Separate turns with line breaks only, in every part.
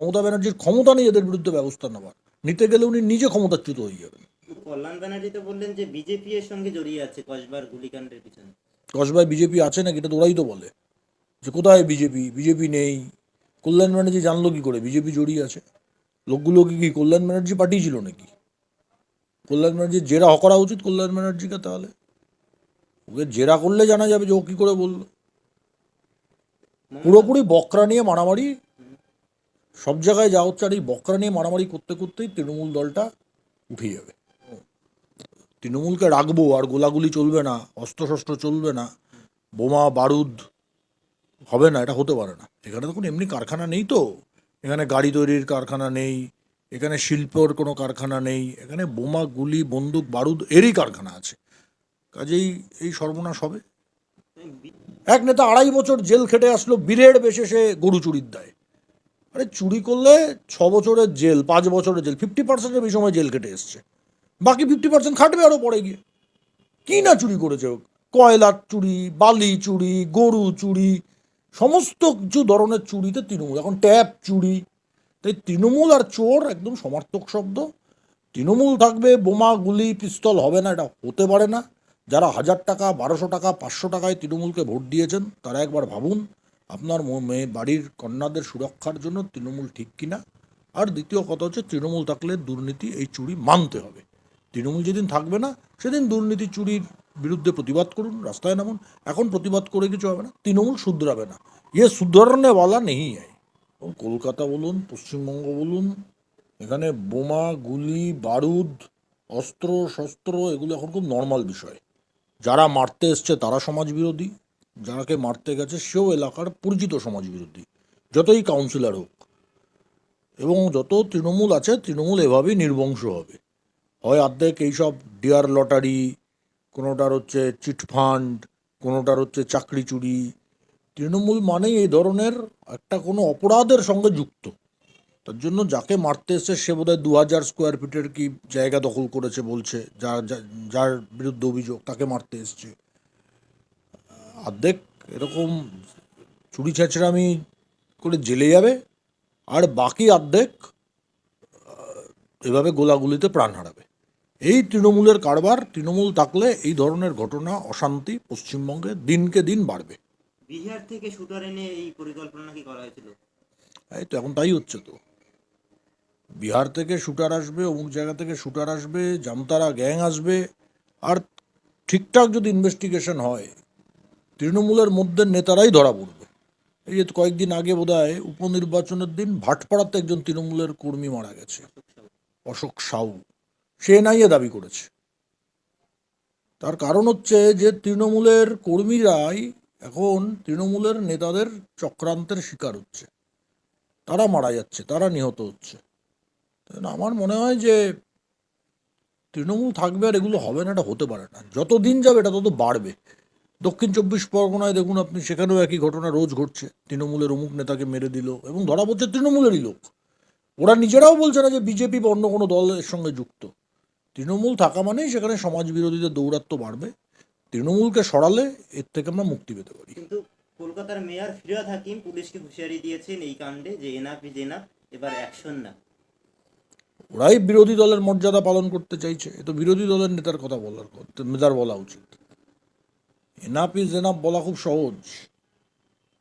মমতা ব্যানার্জির ক্ষমতা নেই এদের বিরুদ্ধে ব্যবস্থা নেওয়ার। নিতে গেলে উনি নিজে ক্ষমতাচ্যুত হয়ে যাবেন।
কল্যাণ ব্যানার্জি তো বললেন যে বিজেপি এর সঙ্গে জড়িয়ে আছে কসবার গুলিকাণ্ডের পিছনে।
কসবায় বিজেপি আছে নাকি? এটা তো ওরাই তো বলে। যে কোথায় বিজেপি বিজেপি নেই। কল্যাণ ব্যানার্জি জানলো কি করে? বিজেপি জড়িয়ে আছে। লোকগুলোকে কি কল্যাণ ব্যানার্জি পাঠিয়েছিল নাকি? কল্যাণ ব্যানার্জির জেরা করা উচিত কল্যাণ ব্যানার্জিকে তাহলে। ওকে জেরা করলে জানা যাবে যে ও কী করে বলল। পুরোপুরি বকরা নিয়ে মারামারি সব জায়গায় যা হচ্ছে আর এই বকরা নিয়ে মারামারি করতে করতেই তৃণমূল দলটা উঠে যাবে। তৃণমূলকে রাখব, আর গোলাগুলি চলবে না, অস্ত্রশস্ত্র চলবে না, বোমা, বারুদ হবে না, এটা হতে পারে না। এখানে তো এমনি কারখানা নেই তো। এখানে গাড়ি তৈরির কারখানা নেই, এখানে শিল্পর কোনো কারখানা নেই, এখানে বোমা, গুলি, বন্দুক, বারুদ এরই কারখানা আছে। কাজেই এই সর্বনাশ হবে। এক নেতা আড়াই বছর জেল খেটে আসলো, বীরের বেশে সে গরু চুরির দায়। আরে চুরি করলে ছ বছরের জেল, পাঁচ বছরের জেল ফিফটি পার্সেন্টের বেশি সময় জেল কেটে এসছে। বাকি ফিফটি পার্সেন্ট খাটবে আরও পরে গিয়ে। কি না চুরি করেছে? কয়লার চুরি, বালি চুরি, গরু চুরি, সমস্ত কিছু ধরনের চুরিতে তৃণমূল। এখন ট্যাপ চুরি। তাই তৃণমূল আর চোর একদম সমার্থক শব্দ। তৃণমূল থাকবে, বোমা, গুলি, পিস্তল হবে না, এটা হতে পারে না। যারা হাজার টাকা, বারোশো টাকা, পাঁচশো টাকায় তৃণমূলকে ভোট দিয়েছেন, তারা একবার ভাবুন আপনার মেয়ে বাড়ির কন্যাদের সুরক্ষার জন্য তৃণমূল ঠিক কিনা? আর দ্বিতীয় কথা হচ্ছে, তৃণমূল থাকলে দুর্নীতি এই চুরি মানতে হবে। তৃণমূল যেদিন থাকবে না, সেদিন দুর্নীতি চুরির বিরুদ্ধে প্রতিবাদ করুন, রাস্তায় নামুন। এখন প্রতিবাদ করে কিছু হবে না, তৃণমূল শুধরাবে না। ইয়ে শুধরানেওয়ালা নেই কলকাতা বলুন, পশ্চিমবঙ্গ বলুন, এখানে বোমা, গুলি, বারুদ, অস্ত্র, শস্ত্র, এগুলো এখন খুব নর্মাল বিষয়। যারা মারতে এসছে, তারা সমাজ বিরোধী যারাকে মারতে গেছে, সেও এলাকার পরিচিত সমাজ বিরোধী, যতই কাউন্সিলর হোক। এবং যত তৃণমূল আছে, তৃণমূল এভাবেই নির্বংশ হবে। হয় অর্ধেক এইসব ডিয়ার লটারি কোনোটার হচ্ছে চিটফান্ড কোনোটার হচ্ছে চাকরি চুরি। তৃণমূল মানেই এই ধরনের একটা কোনো অপরাধের সঙ্গে যুক্ত। তার জন্য যাকে মারতে এসছে, সে বোধহয় দু হাজার স্কোয়ার ফিটের কি জায়গা দখল করেছে বলছে যার যার বিরুদ্ধে অভিযোগ, তাকে মারতে এসছে। অর্ধেক এরকম চুরি ছেঁচড়ামি করে জেলে যাবে আর বাকি অর্ধেক এভাবে গোলাগুলিতে প্রাণ হারাবে। এই তৃণমূলের কারবার তৃণমূল থাকলে এই ধরনের ঘটনা অশান্তি পশ্চিমবঙ্গে দিনকে দিন বাড়বে।
বিহার থেকে শুটার এনে এই পরিকল্পনা কি করা হয়েছিল?
এই তো এখন তাই হচ্ছে তো। বিহার থেকে শুটার আসবে অমুক জায়গা থেকে শুটার আসবে জামতারা গ্যাং আসবে আর ঠিকঠাক যদি ইনভেস্টিগেশন হয় তৃণমূলের মধ্যে নেতারাই ধরা পড়বে। এই যে কয়েকদিন আগে বোধ হয় উপনির্বাচনের দিন ভাটপাড়াতে একজন তৃণমূলের কর্মী মারা গেছে, অশোক সাউ। সে এনআইএ দাবি করেছে। তার কারণ হচ্ছে যে তৃণমূলের কর্মীরাই এখন তৃণমূলের নেতাদের চক্রান্তের শিকার হচ্ছে। তারা মারা যাচ্ছে, তারা নিহত হচ্ছে। আমার মনে হয় যে তৃণমূল থাকবে আর এগুলো হবে না, এটা হতে পারে না। যত দিন যাবে, এটা তত বাড়বে। দক্ষিণ চব্বিশ পরগনায় দেখুন আপনি সেখানেও একই ঘটনা রোজ ঘটছে। তৃণমূলের অমুক নেতাকে মেরে দিল এবং ধরা পড়ছে তৃণমূলেরই লোক। ওরা নিজেরাও বলছে না যে বিজেপি বা অন্য কোনো দলের সঙ্গে যুক্ত। তৃণমূল থাকা মানেই সেখানে সমাজ বিরোধীদের দৌরাত্ম্য বাড়বে। তৃণমূলকে সরালে এর থেকে আমরা মুক্তি পেতে পারি।
কিন্তু কলকাতার মেয়র ফিরাদ হাকিম পুলিশকে হুঁশিয়ারি দিয়েছেন এই কাণ্ডে যে এনাফ ইজ এনাফ এবার অ্যাকশন না।
ওরাই বিরোধী দলের মর্যাদা পালন করতে চাইছে। এ তো বিরোধী দলের নেতার কথা বলার কথা নেতার বলা উচিত। এনাফ ইজ এনাফ বলা খুব সহজ।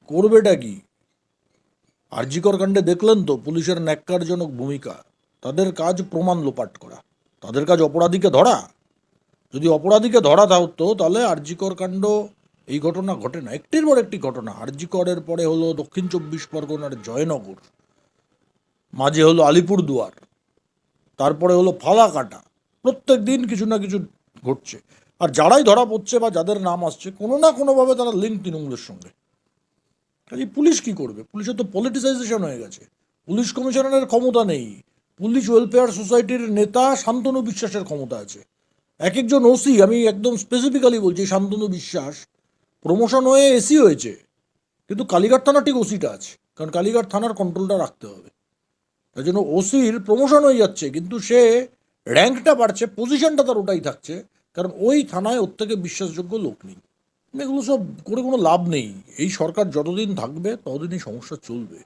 করবেটা কি? আরজিকর কাণ্ডে দেখলেন তো পুলিশের ন্যাক্কারজনক ভূমিকা। তাদের কাজ প্রমাণ লোপাট করা। তাদের কাজ অপরাধীকে ধরা। যদি অপরাধীকে ধরা থাকতো তাহলে আরজিকর কাণ্ড এই ঘটনা ঘটে না। একটির পর একটি ঘটনা। আরজিকরের পরে হলো দক্ষিণ চব্বিশ পরগনার জয়নগর। মাঝে হলো আলিপুরদুয়ার। তারপরে হলো ফালাকাটা। প্রত্যেক দিন কিছু না কিছু ঘটছে। আর যারাই ধরা পড়ছে বা যাদের নাম আসছে, কোনো না কোনোভাবে তারা লিঙ্ক তৃণমূলের সঙ্গে। কাজে পুলিশ কি করবে? পুলিশের তো পলিটিসাইজেশন হয়ে গেছে। পুলিশ কমিশনারের ক্ষমতা নেই। পুলিশ ওয়েলফেয়ার সোসাইটির নেতা শান্তনু বিশ্বাসের ক্ষমতা আছে। এক একজন ওসি আমি একদম স্পেসিফিক্যালি বলছি, শান্তনু বিশ্বাস প্রমোশন হয়ে এসি হয়েছে। কিন্তু কালীঘাট থানা ঠিক ওসিটা আছে। কারণ কালীঘাট থানার কন্ট্রোলটা রাখতে হবে। তাই জন্য ওসির প্রমোশন হয়ে যাচ্ছে, কিন্তু সে র্যাঙ্কটা বাড়ছে পজিশনটা তার ওটাই থাকছে। কারণ ওই থানায় ওর থেকে বিশ্বাসযোগ্য লোক নেই। এগুলো সব করে কোনো লাভ নেই। এই সরকার যতদিন থাকবে, ততদিনই সমস্যা চলবে।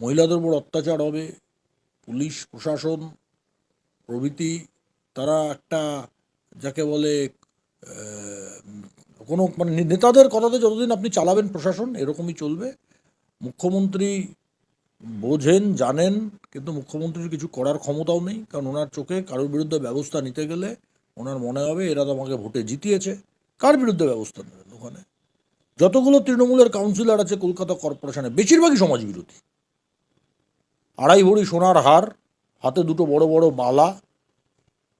মহিলাদের উপর অত্যাচার হবে। পুলিশ, প্রশাসন, প্রভৃতি, তারা একটা, যাকে বলে কোনো মানে নেতাদের কথাতে যতদিন আপনি চালাবেন প্রশাসন, এরকমই চলবে। মুখ্যমন্ত্রী বোঝেন, জানেন, কিন্তু মুখ্যমন্ত্রীর কিছু করার ক্ষমতাও নেই। কারণ ওনার চোখে কারোর বিরুদ্ধে ব্যবস্থা নিতে গেলে ওনার মনে হবে এরা তো আমাকে ভোটে জিতিয়েছে। কার বিরুদ্ধে ব্যবস্থা নেবেন ওখানে? যতগুলো তৃণমূলের কাউন্সিলর আছে কলকাতা কর্পোরেশনে বেশিরভাগই সমাজ বিরোধী। আড়াই ভরি সোনার হার, হাতে দুটো বড় বড় বালা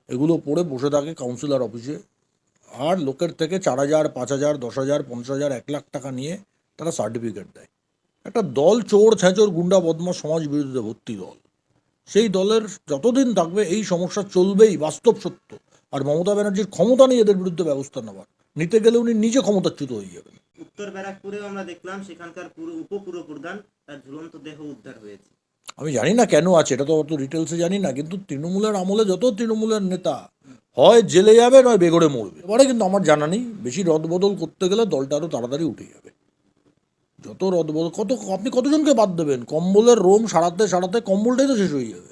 এগুলো পরে বসে থাকে কাউন্সিলর অফিসে আর লোকের থেকে চার হাজার, পাঁচ হাজার, দশ হাজার, পঞ্চাশ হাজার, এক লাখ টাকা নিয়ে তারা সার্টিফিকেট দেয়। একটা দল চোর ছেঁচোর গুন্ডা বদমা সমাজ বিরোধীতে ভর্তি দল। সেই দলের যতদিন থাকবে এই সমস্যা চলবেই, বাস্তব সত্য। আর মমতা ব্যানার্জির ক্ষমতা নেই এদের বিরুদ্ধে ব্যবস্থা নেওয়ার। নিতে গেলে উনি নিজে ক্ষমতাচ্যুত হয়ে যাবেন।
উত্তর ব্যারাকপুরেও আমরা দেখলাম সেখানকার পুরো উপপুরো প্রধান তার ঝুলন্ত দেহ উদ্ধার হয়েছে।
আমি জানি না কেন আছে এটা তো অত ডিটেলসে জানি না কিন্তু তৃণমূলের আমলে যত তৃণমূলের নেতা হয় জেলে যাবে নয় বেগড়ে মরবে। এবারে কিন্তু আমার জানা নেই বেশি রদবদল করতে গেলে দলটা আরও তাড়াতাড়ি উঠে যাবে। যত রদবদল কত আপনি কতজনকে বাদ দেবেন? কম্বলের রোম সারাতে সারাতে কম্বলটাই তো শেষ হয়ে যাবে।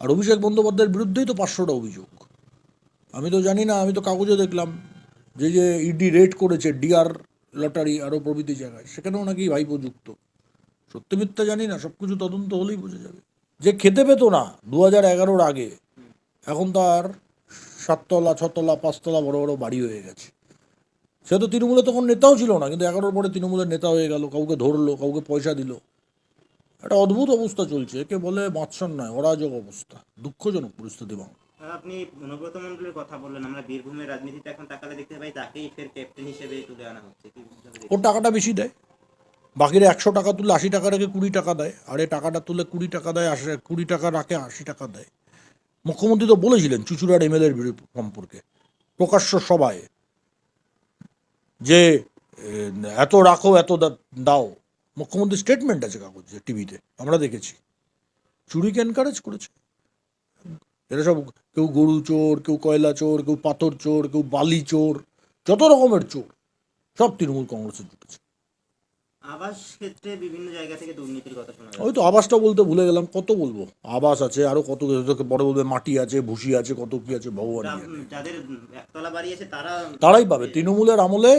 আর অভিষেক বন্দ্যোপাধ্যায়ের বিরুদ্ধেই তো পাঁচশোটা অভিযোগ। আমি তো জানি না, আমি তো কাগজে দেখলাম যে যে ইডি রেড করেছে ডিআর লটারি আরও প্রভৃতি জায়গায়, সেখানেও নাকি ভাইপো যুক্ত। সত্যি মিথ্যা জানি না সব কিছু তদন্ত হলেই বোঝা যাবে। যে খেতে পেতো না দু হাজার এগারোর আগে, এখন তার সাততলা, ছতলা, পাঁচতলা বড় বড় বাড়ি হয়ে গেছে। সে তো তৃণমূলে তখন নেতাও ছিল না, কিন্তু এগারোর পরে তৃণমূলের নেতা হয়ে গেল, কাউকে ধরলো, কাউকে পয়সা দিল। একটা অদ্ভুত অবস্থা চলছে, একে বলে মাৎসর নয় অরাজক অবস্থা, দুঃখজনক পরিস্থিতি বাংলা
আপনি অনুব্রত মন্ডলের কথা বললেন, আমরা বীরভূমের রাজনীতিতে এখন তাকালে দেখতে পাই তাকেই ফের ক্যাপ্টেন হিসেবে তুলে আনা হচ্ছে।
ওর টাকাটা বেশি দেয়। বাকিরা একশো টাকা তুলে আশি টাকা রেখে কুড়ি টাকা দেয়, আর এ টাকাটা তুলে কুড়ি টাকা দেয়, আশি কুড়ি টাকা রাখে, আশি টাকা দেয়। মুখ্যমন্ত্রী তো বলেছিলেন চুচুড়ার এমএলএর সম্পর্কে, প্রকাশ্য সভায়, যে এত রাখো, এত দাও। মুখ্যমন্ত্রী স্টেটমেন্ট আছে কাগজে, টিভিতে, আমরা দেখেছি। চুরিকে এনকারেজ করেছে। এরা সব কেউ গরু চোর কেউ কয়লা চোর কেউ পাথর চোর কেউ বালি চোর যত রকমের চোর সব তৃণমূল কংগ্রেসের জুটেছে।
আবাস ক্ষেত্রে বিভিন্ন জায়গা থেকে দুর্নীতির কথা শোনা
ওই তো আবাসটা বলতে ভুলে গেলাম কত বলব? আবাস আছে আরও কত তোকে পরে বলবে মাটি আছে ভুসি আছে কত কি আছে ভগবান
যাদের একতলা বাড়ি আছে তারা
তারাই পাবে তৃণমূলের আমলে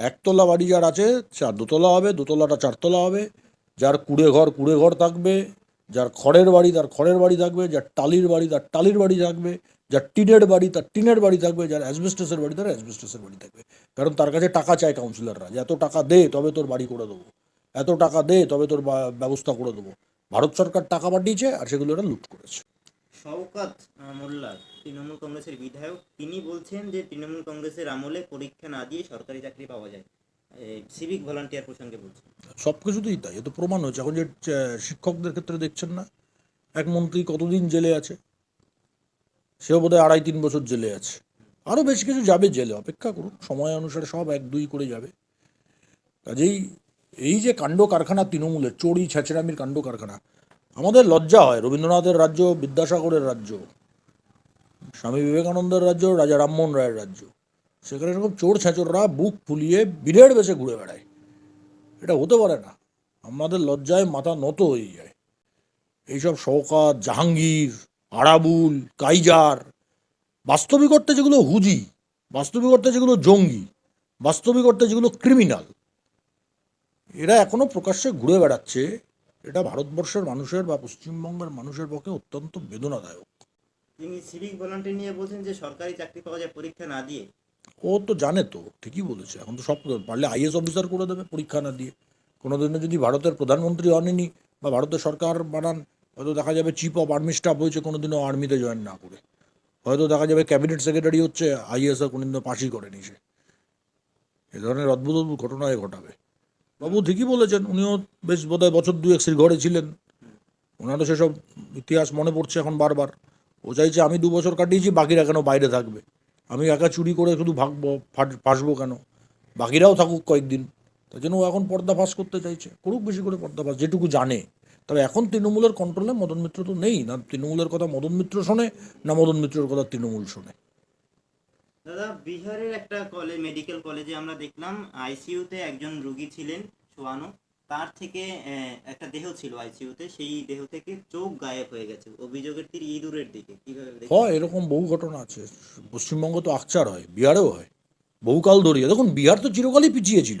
একতলা বাড়ি যার আছে চার দোতলা হবে দোতলাটা চারতলা হবে যার কুড়ে ঘর কুড়ে ঘর থাকবে যার খড়ের বাড়ি, তার খড়ের বাড়ি থাকবে, যার টালির বাড়ি, তার টালির বাড়ি থাকবে, যার টিনের বাড়ি, তার টিনের বাড়ি থাকবে, যার অ্যাসবেস্টাসের বাড়ি, তার অ্যাসবেস্টাসের বাড়ি থাকবে। কারণ তার কাছে টাকা চায় কাউন্সিলররা যে, এত টাকা দে, তবে তোর বাড়ি করে দেবো। এত টাকা দে, তবে তোর ব্যবস্থা করে দেবো। ভারত সরকার টাকা পাঠিয়েছে আর সেগুলো এরা লুট করেছে।
শওকত মোল্লা তৃণমূল কংগ্রেসের বিধায়ক, তিনি বলছেন যে, তৃণমূল কংগ্রেসের আমলে পরীক্ষা না দিয়ে সরকারি চাকরি পাওয়া যায়। সিভিক ভলান্টিয়ার প্রসঙ্গে বলছেন
সব কিছুতেই তাই, এ তো প্রমাণ হয়েছে। এখন যে শিক্ষকদের ক্ষেত্রে দেখছেন না, এক মন্ত্রী কতদিন জেলে আছে? সেও বোধহয় আড়াই তিন বছর জেলে আছে। আরও বেশ কিছু যাবে জেলে, অপেক্ষা করুন, সময় অনুসারে সব এক দুই করে যাবে। কাজেই এই যে কাণ্ড কারখানা তৃণমূলের, চড়ি ছেঁচড়ামির কাণ্ড কারখানা, আমাদের লজ্জা হয়। রবীন্দ্রনাথের রাজ্য, বিদ্যাসাগরের রাজ্য, স্বামী বিবেকানন্দের রাজ্য, রাজা রামমোহন রায়ের রাজ্য। সেখানে এরকম চোর ছেঁচড়রা বুক ফুলিয়ে বিড়ের বেশে ঘুরে বেড়ায়। এটা হতে পারে না। আমাদের লজ্জায় মাথা নত হয়ে যায়। এইসব শওকাত, জাহাঙ্গীর, আরাবুল, কাইজার বাস্তবিক অর্থে যেগুলো হুজি বাস্তবিক অর্থে যেগুলো জঙ্গি বাস্তবিক অর্থে যেগুলো ক্রিমিনাল, এরা এখনও প্রকাশ্যে ঘুরে বেড়াচ্ছে। এটা ভারতবর্ষের মানুষের বা পশ্চিমবঙ্গের মানুষের পক্ষে অত্যন্ত বেদনাদায়ক।
তিনি সিভিক ভলান্টিয়ার নিয়ে বলছেন যে, সরকারি চাকরি পাওয়া যায় পরীক্ষা না দিয়ে।
ও তো জানে তো, ঠিকই বলেছে। এখন তো সব পারলে আইএস অফিসার করে দেবে পরীক্ষা না দিয়ে। কোনো দিনে যদি ভারতের প্রধানমন্ত্রী হননি বা ভারতের সরকার বানান, হয়তো দেখা যাবে চিফ অফ আর্মি স্টাফ হয়েছে কোনো দিনও আর্মিতে জয়েন না করে। হয়তো দেখা যাবে ক্যাবিনেট সেক্রেটারি হচ্ছে আইএস আর কোনোদিনও পাশই করেনি সে। এ ধরনের অদ্ভুত অদ্ভুত ঘটনায় ঘটাবে। বাবু ঠিকই বলেছেন, উনিও বেশ বোধহয় বছর দুয়েক শ্রী ঘরে ছিলেন। ওনারও সেসব ইতিহাস মনে পড়ছে এখন বারবার। ও চাইছে আমি দু বছর কাটিয়েছি, বাকিরা কেন বাইরে থাকবে? আমি একা চুরি করে শুধু ভাগবো ফাঁসবো কেন? বাকিরাও থাকুক কয়েকদিন। তাই জন্য ও এখন পর্দা ফাঁস করতে চাইছে। করুক বেশি করে পর্দা ফাঁস, যেটুকু জানে। তবে এখন তৃণমূলের কন্ট্রোলে মদন মিত্র তো নেই। না তৃণমূলের কথা মদন মিত্র শোনে, না মদন মিত্রের কথা তৃণমূল শোনে।
দাদা, বিহারের একটা কলেজ মেডিকেল কলেজে আমরা দেখলাম আইসিইউতে একজন রোগী ছিলেন শোয়ানো তার থেকে একটা দেহ ছিল আইসিইউতে সেই দেহ থেকে চোখ গায়েব হয়ে গেছে। অভিযোগের তীর ইঁদুরের দিকে। কীভাবে?
হয় এরকম বহু ঘটনা আছে। পশ্চিমবঙ্গ তো আকচার হয় বিহারেও হয়। বহুকাল ধরিয়ে দেখুন বিহার তো চিরকালই পিছিয়ে ছিল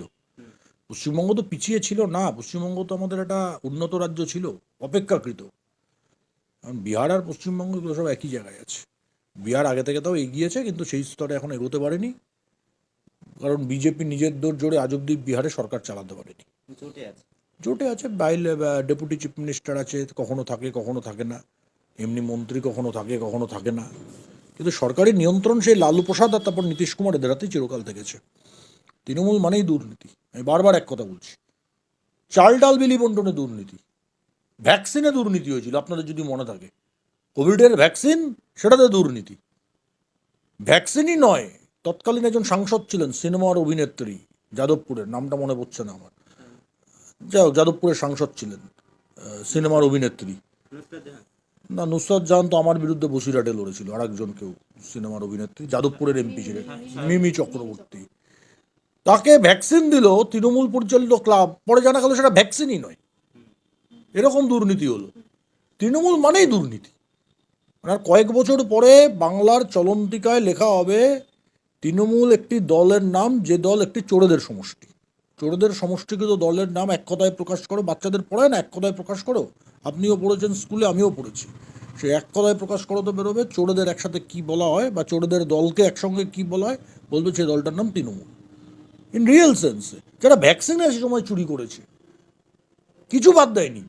পশ্চিমবঙ্গ তো পিছিয়ে ছিল না। পশ্চিমবঙ্গ তো আমাদের একটা উন্নত রাজ্য ছিল অপেক্ষাকৃত। কারণ বিহার আর পশ্চিমবঙ্গ এগুলো সব একই জায়গায় আছে। বিহার আগে থেকে তাও এগিয়েছে কিন্তু সেই স্তরে এখন এগোতে পারেনি। কারণ বিজেপি নিজের দোর জোরে আজ অব্দি বিহারে সরকার চালাতে পারেনি।
জোটে আছে।
বাইরে ডেপুটি চিফ মিনিস্টার আছে, কখনো থাকে কখনো থাকে না। এমনি মন্ত্রী কখনো থাকে কখনো থাকে না। কিন্তু সরকারি নিয়ন্ত্রণ সেই লালু প্রসাদ আর তারপর নীতিশ কুমার এদের হাতেই চিরকাল থেকেছে। তৃণমূল মানেই দুর্নীতি। আমি বারবার এক কথা বলছি। চাল ডাল বিলি বন্টনে দুর্নীতি। ভ্যাকসিনে দুর্নীতি হয়েছিল, আপনাদের যদি মনে থাকে। কোভিডের ভ্যাকসিন, সেটাতে দুর্নীতি। ভ্যাকসিনই নয়, তৎকালীন একজন সাংসদ ছিলেন, সিনেমার অভিনেত্রী, যাদবপুরের, নামটা মনে পড়ছে না আমার। যাই হোক, যাদবপুরের সাংসদ ছিলেন সিনেমার অভিনেত্রী। না, নুসরাত জাহান তো আমার বিরুদ্ধে বসিরহাটে লড়েছিল আর একজন কেউ সিনেমার অভিনেত্রী, যাদবপুরের এমপি ছিলেন, মিমি চক্রবর্তী। তাকে ভ্যাকসিন দিল তৃণমূল পরিচালিত ক্লাব, পরে জানা গেল সেটা ভ্যাকসিনই নয়। এরকম দুর্নীতি হলো। তৃণমূল মানেই দুর্নীতি। আর কয়েক বছর পরে বাংলার চলন্তিকায় লেখা হবে, তৃণমূল একটি দলের নাম, যে দল একটি চোরেদের সমষ্টি। চোরেদের সমষ্টিগত দলের নাম এক কথায় প্রকাশ করো, বাচ্চাদের পড়ায় না এক কথায় প্রকাশ করো? আপনিও পড়েছেন স্কুলে, আমিও পড়েছি। সে এক কথায় প্রকাশ করো তো বেরোবে, চোরদের একসাথে কি বলা হয় বা চোরদের দলকে একসঙ্গে কি বলা হয় বলবে সেই দলটার নাম তৃণমূল। ইন রিয়েল সেন্সে যারা ভ্যাকসিনে সময় চুরি করেছে, কিছু বাদ দেয়নি।